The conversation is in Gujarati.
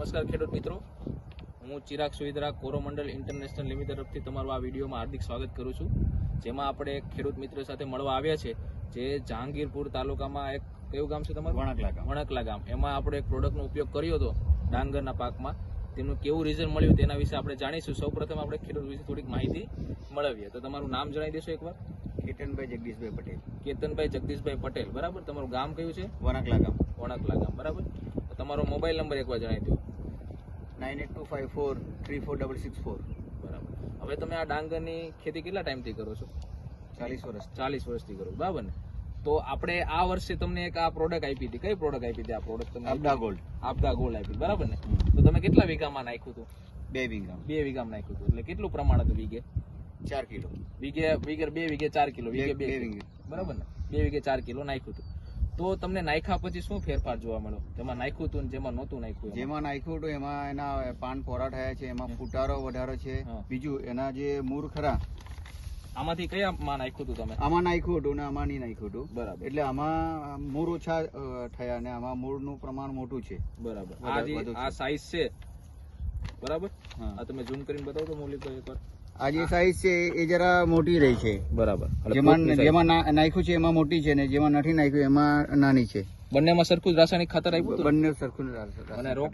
નમસ્કાર ખેડૂત મિત્રો. હું ચિરાગ સુવિધરા કોરોમંડલ ઇન્ટરનેશનલ લિમિટેડ તરફથી તમારું આ વિડીયોમાં હાર્દિક સ્વાગત કરું છું. જેમાં આપણે એક ખેડૂત મિત્ર સાથે મળવા આવ્યા છે જે જહાંગીરપુર તાલુકામાં એક કયું ગામ છે તમારું? વણકલા ગામ. વણકલા ગામ. એમાં આપણે એક પ્રોડક્ટનો ઉપયોગ કર્યો હતો ડાંગરના પાકમાં. તેનું કેવું રિઝલ્ટ મળ્યું તેના વિશે આપણે જાણીશું. સૌપ્રથમ આપણે ખેડૂત વિશે થોડીક માહિતી મેળવીએ. તો તમારું નામ જણાવી દેશો એકવાર. કેતનભાઈ જગદીશભાઈ પટેલ. કેતનભાઈ જગદીશભાઈ પટેલ. બરાબર? તમારું ગામ કયું છે? વણકલા ગામ. વણકલા ગામ. બરાબર? તમારો મોબાઈલ નંબર એકવાર જણાવી દો. Nine eight two five four three four double six four બરાબર હવે તમે આ ડાંગરની ખેતી કેટલા ટાઈમથી કરો છો ચાલીસ વર્ષ ચાલીસ વર્ષથી કરો બરાબર ને તો આપણે આ વર્ષે તમને એક આ પ્રોડક્ટ આપી હતી કઈ પ્રોડક્ટ આપી હતી આ પ્રોડક્ટ તમને આપદા ગોલ્ડ આપદા ગોલ્ડ આપી બરાબર ને તો તમે કેટલા વીઘામાં નાખ્યું હતું બે વીઘા બે વીઘામાં નાખ્યું હતું એટલે કેટલું પ્રમાણ હતું વીઘે ચાર કિલો વીઘે વીઘે બે વીઘે ચાર કિલો વીઘે બે વીઘે. બરાબર ને બે વીઘે ચાર કિલો નાખ્યું હતું તો તમને નાખ્યા પછી શું ફેરફાર જોવા મળ્યો? જેમાં નાખ્યું હતું જેમાં નહોતું નાખ્યું? જેમાં નાખ્યું હતું એમાં એના પાન પોરા થયા છે એમાં ફૂટારો વધારો છે. બીજું એના જે મૂળ ખરા આમાંથી કયા માં નાખ્યું હતું તમે? આમાં નાખ્યું હતું ને આમાં નહીં નાખ્યું હતું. બરાબર. એટલે આમાં મૂળ ઓછા થયા અને આમાં મૂળનું પ્રમાણ મોટું છે. બરાબર. આ જે. આ સાઈઝ છે બરાબર? હા. તમે ઝૂમ કરીને બતાવો તો મૌલિકભાઈ એકવાર આ જે સાઈઝ છે એ જરા મોટી રહી છે. બરાબર. જેમાં જેમાં નાખ્યું છે એમાં મોટી છે ને જેમાં નથી નાખ્યું એમાં નાની છે. બંનેમાં સરખું જ રાસાયણિક ખાતર આપ્યું બંને સરખું અને રોગ